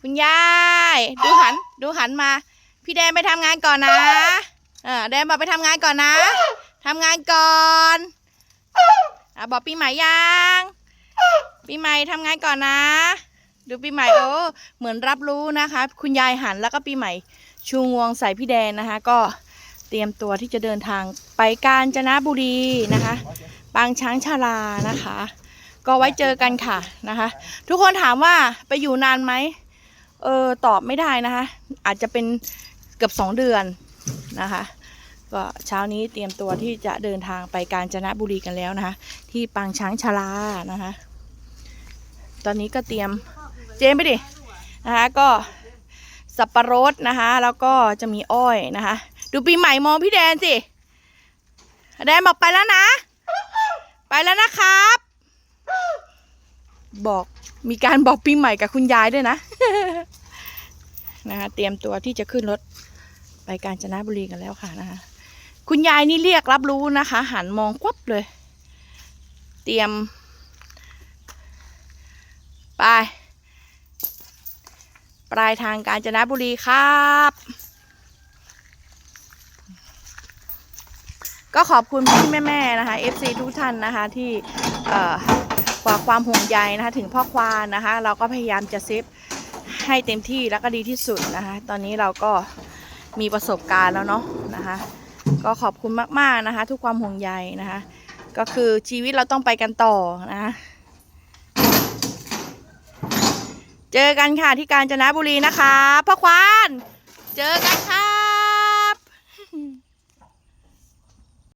คุณยาย ดูหัน ดูหันมา พี่แดนไปทำงานก่อนนะ เออแดนบอกไปทำงานก่อนนะทำงานก่อนอะบอกปีใหม่ยังปีใหม่ทำงานก่อนนะ ดูปีใหม่โอ้เหมือนรับรู้นะคะ คุณยายหันแล้วก็ปีใหม่ ชูงวงใส่พี่แดนนะคะ ก็เตรียมตัวที่จะเดินทางไปกาญจนบุรีนะคะ ปางช้างชาลานะคะ ก็ไว้เจอกันค่ะนะคะ ทุกคนถามว่าไปอยู่นานไหม เออตอบไม่ได้นะคะ อาจจะเป็นเกือบสองเดือนนะคะ ก็เช้านี้เตรียมตัวที่จะเดินทางไปกาญจนบุรีกันแล้วนะคะ ที่ปางช้างชลานะคะ ตอนนี้ก็เตรียมเจมไปดินะคะ ก็สับปะรดนะคะ แล้วก็จะมีอ้อยนะคะ ดูปีใหม่มองพี่แดนสิแดนบอกไปแล้วนะ ไปแล้วนะครับ บอกมีการบอกปีใหม่กับคุณยายด้วยนะ นะคะเตรียมตัวที่จะขึ้นรถไปกาญจนบุรีกันแล้วค่ะนะคะคุณยายนี่เรียกรับรู้นะคะ หันมองควับเลย เตรียม ไป ปลายทางกาญจนบุรีครับ ก็ขอบคุณพี่แม่ๆนะคะ FC ทุกท่านนะคะที่เอ่อฝากความห่วงใยนะคะถึงพ่อควานนะคะ เราก็พยายามจะเซฟ ให้เต็มที่แล้วก็ดีที่สุดนะคะ ตอนนี้เราก็มีประสบการณ์แล้วเนาะนะคะ ก็ขอบคุณมากๆนะคะ ทุกความห่วงใยนะคะ ก็คือชีวิตเราต้องไปกันต่อนะะเจอกันค่ะที่กาญจนบุรีนะคะพ่อควาน เจอกันค่ะ